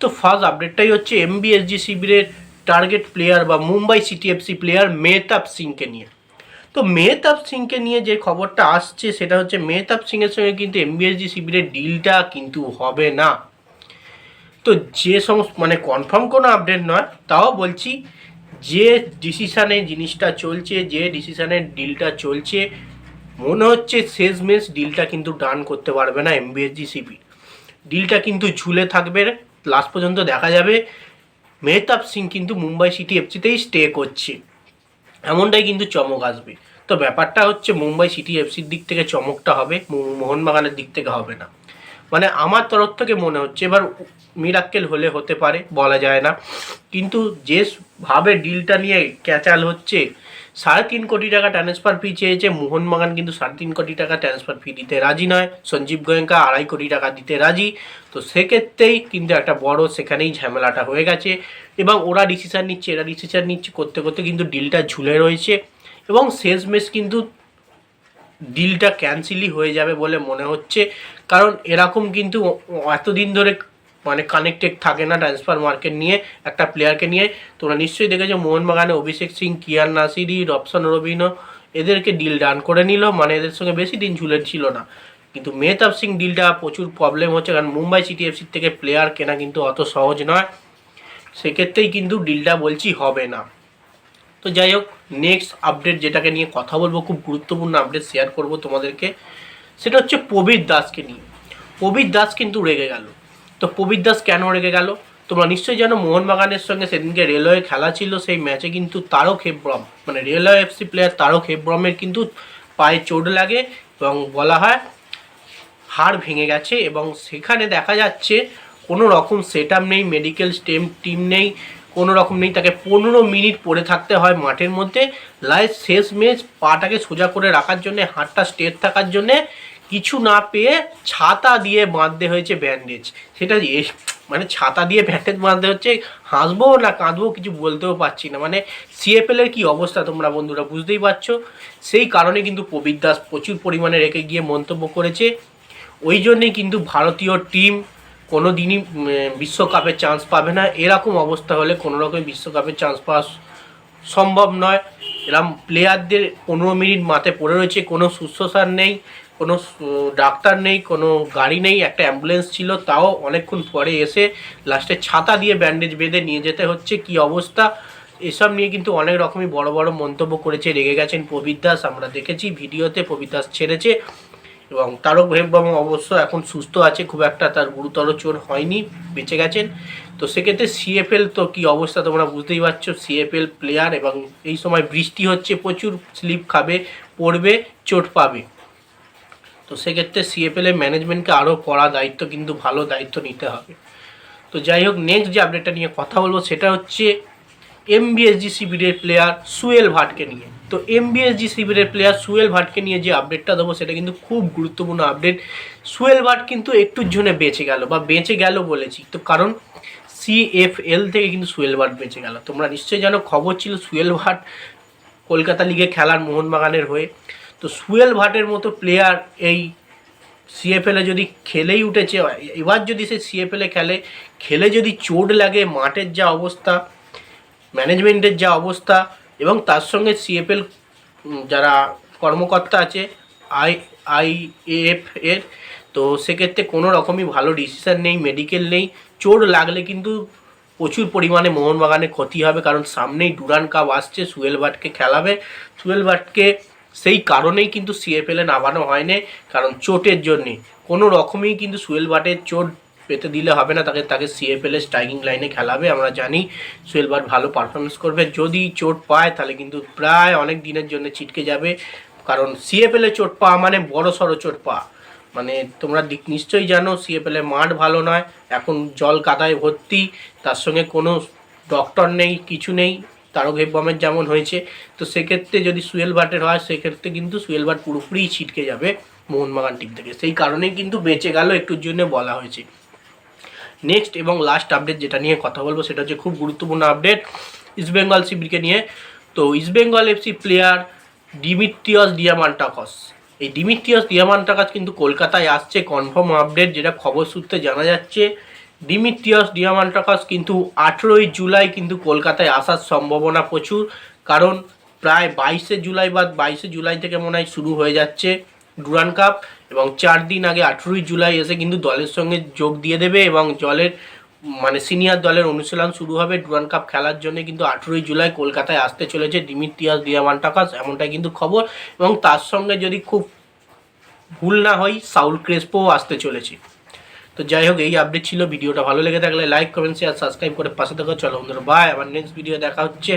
তো ফার্স্ট আপডেটটাই হচ্ছে এমবিএসজি শিবিরের টার্গেট প্লেয়ার বা Mumbai city FC player Mehtab সিংকে নিয়ে। তো মেহতাব সিংকে নিয়ে যে খবরটা আসছে, সেটা হচ্ছে মেহতাব সিংয়ের সঙ্গে কিন্তু এমবিএসজি শিবিরের ডিলটা কিন্তু হবে না। তো যে সমস্ত মানে কনফার্ম কোনো আপডেট নয়, তাও বলছি যে ডিসিশানে জিনিসটা চলছে, যে ডিসিশানে ডিলটা চলছে, মনে হচ্ছে শেষমেশ ডিলটা কিন্তু ডান করতে পারবে না এমবিএসজি সিবি ডিলটা কিন্তু ঝুলে থাকবে। লাস্ট পর্যন্ত দেখা যাবে। মেহতাব সিং কিন্তু মুম্বাই সিটি এফসিতেই স্টে করছে। এমনটাই কিন্তু চমক আসবে। তো ব্যাপারটা হচ্ছে মুম্বাই সিটি এফসির দিক থেকে চমকটা হবে মোহনবাগানের দিক থেকে হবে না। মানে আমার তরফ থেকে মনে হচ্ছে, এবার মিরাক্কেল হলে হতে পারে, বলা যায় না। কিন্তু যে ভাবে ডিলটা নিয়ে ক্যাচাল হচ্ছে সাড়ে তিন কোটি টাকা ট্রান্সফার ফি চেয়েছে। মোহনবাগান কিন্তু সাড়ে তিন কোটি টাকা ট্রান্সফার ফি দিতে রাজি নয়। সঞ্জীব গোয়েঙ্কা আড়াই কোটি টাকা দিতে রাজি। তো সেক্ষেত্রেই কিন্তু একটা বড় সেখানেই ঝামেলাটা হয়ে গেছে। এবং ওরা ডিসিশান নিচ্ছে, এরা ডিসিশান নিচ্ছে করতে করতে কিন্তু ডিলটা ঝুলে রয়েছে। এবং শেষমেশ কিন্তু ডিলটা ক্যান্সেলই হয়ে যাবে বলে মনে হচ্ছে। কারণ এরকম কিন্তু এতদিন ধরে মানে কানেক্টেড থাকে না ট্রান্সফার মার্কেট নিয়ে একটা প্লেয়ারকে নিয়ে। তোমরা নিশ্চয়ই দেখেছ মোহনবাগানে অভিষেক সিং কিয়ান নাসিরি, রবসন রবিনো এদেরকে ডিল ডান করে নিল। মানে এদের সঙ্গে বেশি দিন ঝুলে ছিল না। কিন্তু মেহতাব সিং ডিলটা প্রচুর প্রবলেম হচ্ছে কারণ মুম্বাই সিটি এফসির থেকে প্লেয়ার কেনা কিন্তু অত সহজ নয়। সেক্ষেত্রেই কিন্তু ডিলটা বলছি হবে না। তো যাই হোক নেক্সট আপডেট যেটাকে নিয়ে কথা বলব, খুব গুরুত্বপূর্ণ আপডেট শেয়ার করব তোমাদেরকে, সেটা হচ্ছে প্রবীর দাসকে নিয়ে। প্রবীর দাস কিন্তু রেগে গেল। তো প্রবীর দাস কেন রেগে গেল? তোমরা নিশ্চয়ই জানো মোহনবাগানের সঙ্গে সেদিনকে রেলওয়ে খেলা ছিল, সেই ম্যাচে কিন্তু তারক হেব্রম মানে রেলওয়ে এফসি প্লেয়ার তারক হেব্রমের কিন্তু পায়ে চোট লাগে এবং বলা হয়, হাড় ভেঙে গেছে এবং সেখানে দেখা যাচ্ছে কোনো রকম সেট নেই মেডিকেল স্টেম টিম নেই, কোনো রকম নেই, তাকে পনেরো মিনিট পড়ে থাকতে হয় মাঠের মধ্যে। লাইফ শেষ ম্যাচ পাটাকে সোজা করে রাখার জন্যে, হাতটা স্ট্রেট থাকার জন্যে কিছু না পেয়ে ছাতা দিয়ে বাঁধতে হয়েছে ব্যান্ডেজ সেটা মানে ছাতা দিয়ে ব্যান্ডেজ বাঁধতে হচ্ছে হাসবো না কাঁদবো কিছু বলতেও পারছি না। মানে সিএফএল এর কি অবস্থা তোমরা বন্ধুরা বুঝতেই পারছ? সেই কারণে কিন্তু প্রবীর দাস প্রচুর পরিমাণে রেখে গিয়ে মন্তব্য করেছে। ওই জন্যেই কিন্তু ভারতীয় টিম কোনো দিনই উম, বিশ্বকাপে চান্স পাবে না। এরকম অবস্থা হলে কোনো রকম বিশ্বকাপে চান্স পাওয়া সম্ভব নয়। এরকম প্লেয়ারদের পনেরো মিনিট মাঠে পড়ে রয়েছে কোনো শুশ্রূষার নেই। কোনো ডাক্তার নেই, কোনো গাড়ি নেই, একটা অ্যাম্বুলেন্স ছিল, তাও অনেকক্ষণ পরে এসে লাস্টে ছাতা দিয়ে ব্যান্ডেজ বেঁধে নিয়ে যেতে হচ্ছে। কি অবস্থা? এসব নিয়ে কিন্তু অনেক রকমই বড় বড় মন্তব্য করেছে, রেগে গেছেন প্রবীর দাস। আমরা দেখেছি ভিডিওতে প্রবীর দাস ছেড়েছে এবং তারক হেব্রম অবশ্য এখন সুস্থ আছে, খুব একটা তার গুরুতর চোর হয়নি, বেঁচে গেছেন। তো সেক্ষেত্রে সিএফএল তো কি অবস্থা তোমরা বুঝতেই পারছ, সিএফএল প্লেয়ার এবং এই সময় বৃষ্টি হচ্ছে, প্রচুর স্লিপ খাবে, পড়বে, চোট পাবে। তো সেক্ষেত্রে সিএফএল এর ম্যানেজমেন্টকে আরও কড়া দায়িত্ব কিন্তু ভালো দায়িত্ব নিতে হবে। তো যাই হোক নেক্সট যে আপডেটটা নিয়ে কথা বলব সেটা হচ্ছে এমবিএসজি শিবিরের প্লেয়ার সুয়েল ভাটকে নিয়ে। তো এমবিএসজি শিবিরের প্লেয়ার সুয়েল ভাটকে নিয়ে যে আপডেটটা দেবো সেটা কিন্তু খুব গুরুত্বপূর্ণ আপডেট সুয়েল ভাট কিন্তু একটুর জন্য বেঁচে গেল বা বেঁচে গেল বলেছি। তো কারণ সিএফএল থেকে কিন্তু সুয়েল ভাট বেঁচে গেল। তোমরা নিশ্চয়ই জানো খবর ছিল সুয়েল ভাট কলকাতা লিগে খেলার মোহনবাগানের হয়ে। তো সুয়েল ভাটের মতো প্লেয়ার এই সিএফএলে যদি খেলেই উঠেছে, এবার যদি সে সিএফএলে খেলে খেলে যদি চোট লাগে মাঠের যা অবস্থা ম্যানেজমেন্টের যা অবস্থা, এবং তার সঙ্গে সিএফএল যারা কর্মকর্তা আছে, আই আই এফ এর, তো সেক্ষেত্রে কোনো রকমই ভালো ডিসিশন নেই মেডিকেল নেই। চোট লাগলে কিন্তু প্রচুর পরিমাণে মোহনবাগানে ক্ষতি হবে, কারণ সামনেই ডুরান কাপ আসছে, সুয়েল ভাটকে খেলাবে। সুয়েল ভাটকে সেই কারণেই কিন্তু সিএফএলে নামানো হয়নি, কারণ চোটের জন্যে। কোনো রকমই কিন্তু সুয়েল ভাটের চোট পেতে দিলে হবে না, তাকে তাকে সিএফএল স্ট্রাইকিং লাইনে খেলাবে, আমরা জানি। সুয়েল ভাট ভালো পারফরমেন্স করবে, যদি চোট পায় তাহলে কিন্তু প্রায় অনেক দিনের জন্য ছিটকে যাবে, কারণ সিএফএল চোট পাওয়া মানে বড় সড়ো চোট পাওয়া। মানে তোমরা দিক নিশ্চয়ই জানো সিএফএল মাঠ ভালো নয়, এখন জল কাদায় ভর্তি, তার সঙ্গে কোনো ডক্টর নেই, কিছু নেই। তারক হেব্বামের যেমন হয়েছে, তো সেক্ষেত্রে যদি সুয়েল ভাটের হয়, সেক্ষেত্রে কিন্তু সুয়েল ভাট পুরোপুরি ছিটকে যাবে মোহনবাগান টিম থেকে। সেই কারণেই কিন্তু বেঁচে গেল একটুর জন্য বলা হয়েছে। নেক্সট এবং লাস্ট আপডেট যেটা নিয়ে কথা বলব, সেটা হচ্ছে খুব গুরুত্বপূর্ণ আপডেট ইস্টবেঙ্গল শিবিরকে নিয়ে। তো East Bengal FC player Dimitrios Diamantakos এই ডিমিট্রিয়াস ডিয়ামান্টাকাস কিন্তু কলকাতায় আসছে কনফার্ম আপডেট যেটা খবর সূত্রে জানা যাচ্ছে। ডিমিট্রিয়াস ডিয়ামান্টাকাস কিন্তু আঠেরোই জুলাই কিন্তু কলকাতায় আসার সম্ভাবনা প্রচুর, কারণ প্রায় বাইশে জুলাই বা বাইশে জুলাই থেকে মনে হয় শুরু হয়ে যাচ্ছে ডুরান কাপ, এবং চার দিন আগে আঠেরোই জুলাই এসে কিন্তু দলের সঙ্গে যোগ দিয়ে দেবে এবং জলের মানে সিনিয়র দলের অনুশীলন শুরু হবে ডুরান কাপ খেলার জন্য কিন্তু আঠেরোই জুলাই কলকাতায় আসতে চলেছে ডিমিট্রিয়াস ডিয়ামান্টাকাস এমনটাই কিন্তু খবর, এবং তার সঙ্গে যদি খুব ভুল না হয় সাউল ক্রেসপোও আসতে চলেছে। তো যাই হোক, এই আপডেট ছিল, ভিডিওটা ভালো লেগে থাকলে লাইক কমেন্ট শেয়ার সাবস্ক্রাইব করে পাশে থাকো। চলো বন্ধুরা বাই আবার নেক্সট ভিডিও দেখা হচ্ছে।